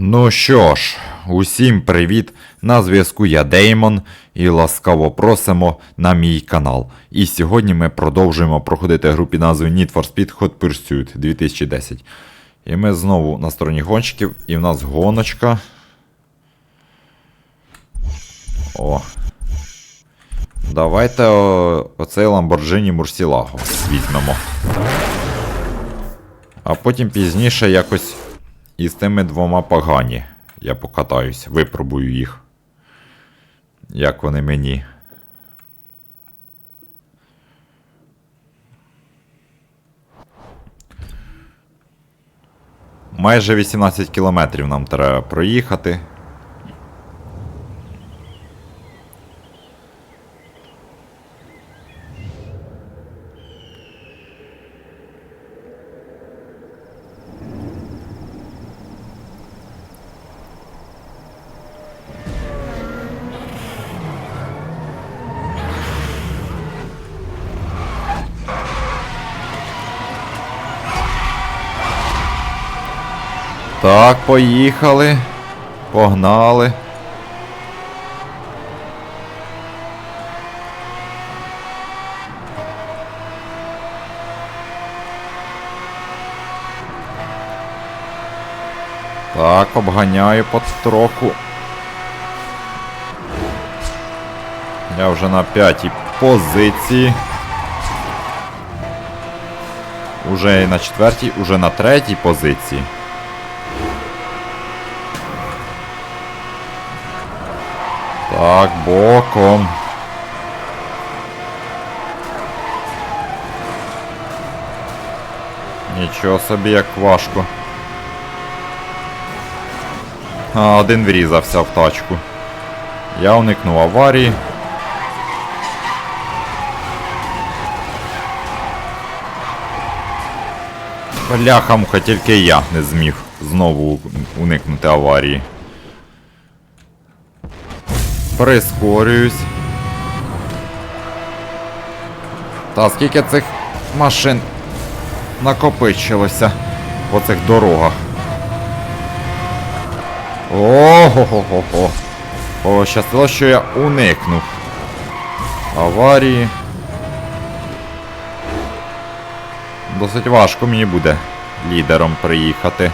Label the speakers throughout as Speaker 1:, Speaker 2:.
Speaker 1: Ну що ж, усім привіт! На зв'язку я Деймон і ласкаво просимо на мій канал. І сьогодні ми продовжуємо проходити гру під назвою Need for Speed Hot Pursuit 2010. І ми знову на стороні гонщиків, і в нас гоночка. О. Давайте о, оцей Lamborghini Murcielago візьмемо. А потім пізніше якось із тими двома погані. Я покатаюсь, випробую їх. Як вони мені. Майже 18 кілометрів нам треба проїхати. Так, поїхали. Погнали. Так, обганяю потроху. Я вже на п'ятій позиції. Уже на четвертій, уже на третій позиції. Так, боком. Нічого собі як важко. А, один врізався в тачку. Я уникнув аварії. Бляха-муха, тільки я не зміг знову уникнути аварії. Прискорююсь. Та скільки цих машин накопичилося по цих дорогах. Ого-го-го-го. Пощастило, що я уникнув. Аварії. Досить важко мені буде лідером приїхати.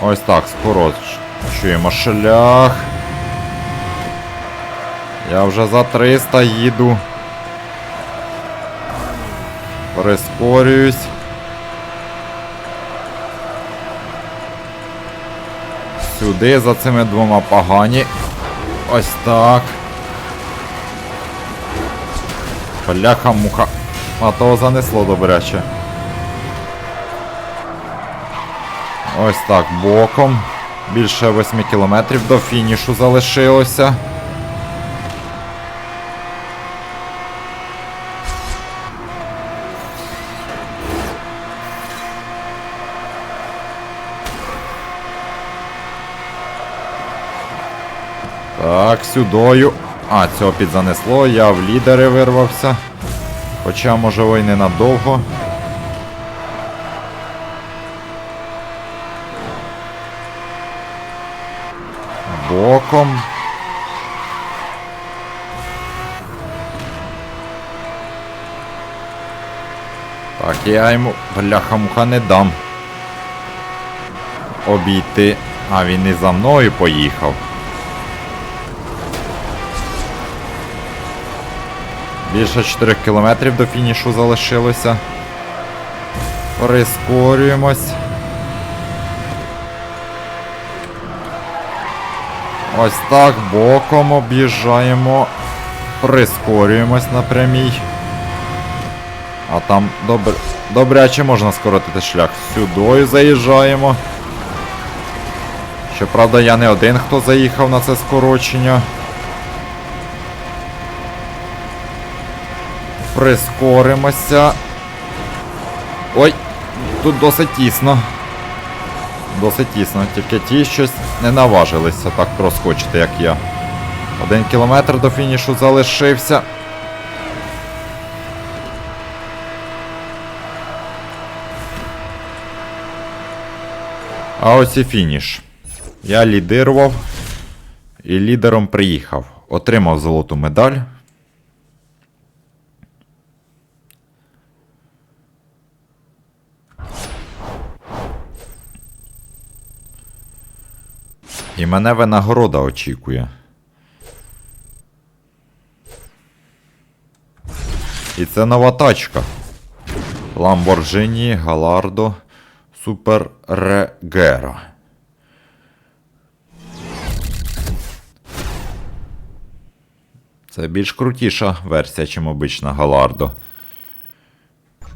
Speaker 1: Ось так, скорочуємо шлях. Я вже за 300 їду. Прискорююсь. Сюди за цими двома погані. Ось так. Бляха-муха. А то занесло добряче. Ось так, боком. Більше 8 кілометрів до фінішу залишилося. Так, сюдою. А, цього підзанесло, я в лідери вирвався. Хоча, можливо, й ненадовго. Боком. Так, я йому бляха-муха не дам. Обійти. А він і за мною поїхав. Більше 4 кілометрів до фінішу залишилося. Прискорюємось. Ось так боком об'їжджаємо. Прискорюємось на прямій. А там добр... добряче можна скоротити шлях. Сюдою заїжджаємо. Щоправда, я не один, хто заїхав на це скорочення. Прискоримося. Ой, тут досить тісно. Досить тісно, тільки ті щось не наважилися так проскочити, як я. Один кілометр до фінішу залишився. А ось і фініш. Я лідирував і лідером приїхав. Отримав золоту медаль. І мене винагорода очікує. І це нова тачка. Lamborghini Gallardo Super Regera. Це більш крутіша версія, чим обична Галардо.